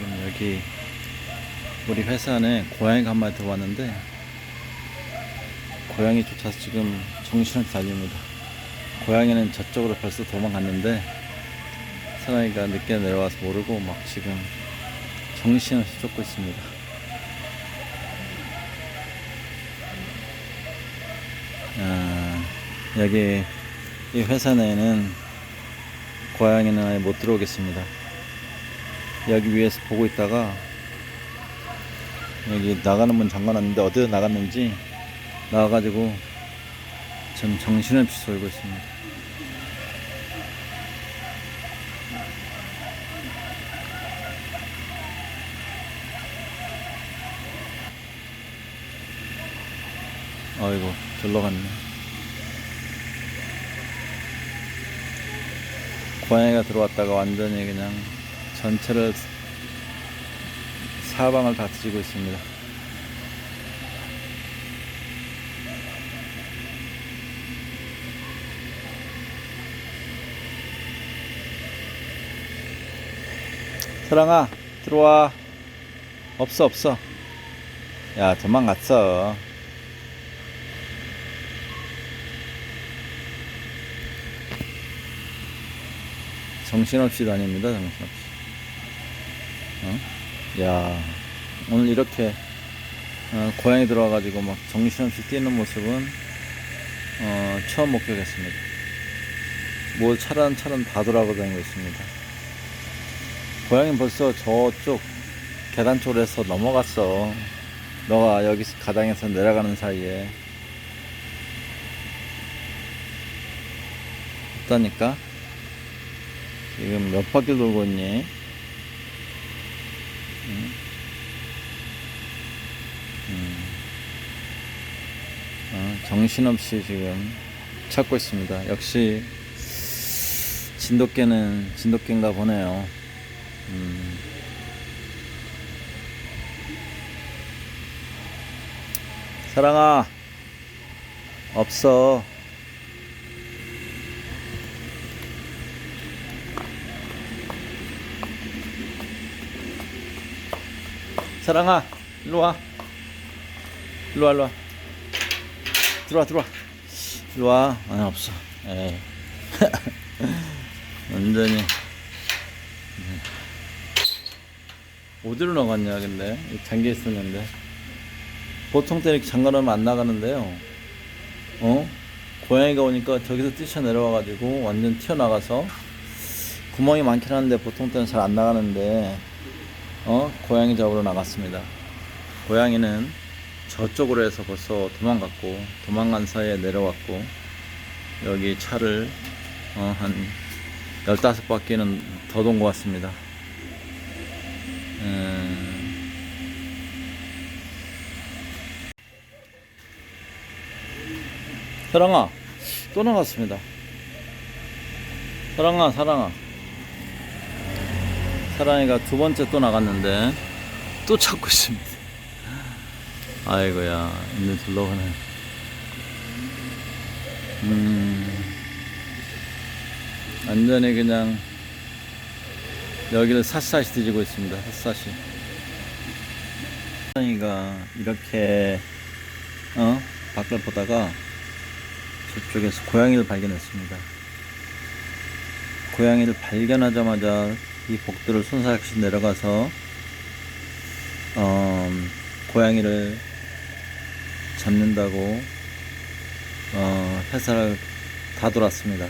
지금 여기 우리 회사 안에 고양이가 한 마리 들어왔는데 고양이 쫓아서 지금 정신없이 달립니다. 고양이는 저쪽으로 벌써 도망갔는데 사나이가 늦게 내려와서 모르고 막 지금 정신없이 쫓고 있습니다. 아, 여기 이 회사 내에는 고양이는 아예 못 들어오겠습니다. 여기 위에서 보고 있다가 여기 나가는 문 잠가놨는데 어디로 나갔는지 나와가지고 전 정신없이 쏠고 있습니다. 아이고 절로 갔네. 고양이가 들어왔다가 완전히 그냥 전체를 사방을 다 뒤지고 있습니다. 사랑아 들어와. 없어 없어. 야 도망갔어. 정신없이 다닙니다 정신없이 어? 야 오늘 이렇게 어, 고양이 들어와가지고 막 정신없이 뛰는 모습은 어, 처음 목격했습니다. 뭘 차란 차란 다 돌아다니고 있습니다. 고양이 벌써 저쪽 계단 해서 넘어갔어. 너가 여기 가당에서 내려가는 사이에. 없다니까? 지금 몇 바퀴 돌고 있니? 응? 음. 어, 정신없이 지금 찾고 있습니다. 역시 진돗개는 진돗개인가 보네요. 음. 사랑아, 없어. 사랑아, 일로 와. 일로 와, 일로 와. 들어와, 들어와. 일로 와. 아니, 없어. 에이. 완전히. 음. 어디로 나갔냐, 근데? 잠겨 있었는데. 보통 때 이렇게 잠가놓으면 안 나가는데요. 어? 고양이가 오니까 저기서 뛰쳐 내려와가지고 완전 튀어나가서 구멍이 많긴 한데 보통 때는 잘 안 나가는데 어? 고양이 잡으러 나갔습니다. 고양이는 저쪽으로 해서 벌써 도망갔고 도망간 사이에 내려왔고 여기 차를 어, 한 15바퀴는 더 돈 것 같습니다. 음... 사랑아 또 나갔습니다. 사랑아 사랑아 사랑이가 두 번째 또 나갔는데 또 찾고 있습니다. 아이고야 이제 둘러가네. 음 완전히 그냥 여기를 샅샅이 뒤지고 있습니다. 샅샅이. 사랑이가 이렇게 어 밖을 보다가 저쪽에서 고양이를 발견했습니다. 고양이를 발견하자마자 이 복도를 손살같이 내려가서 어, 고양이를 잡는다고 어, 회사를 다 돌았습니다.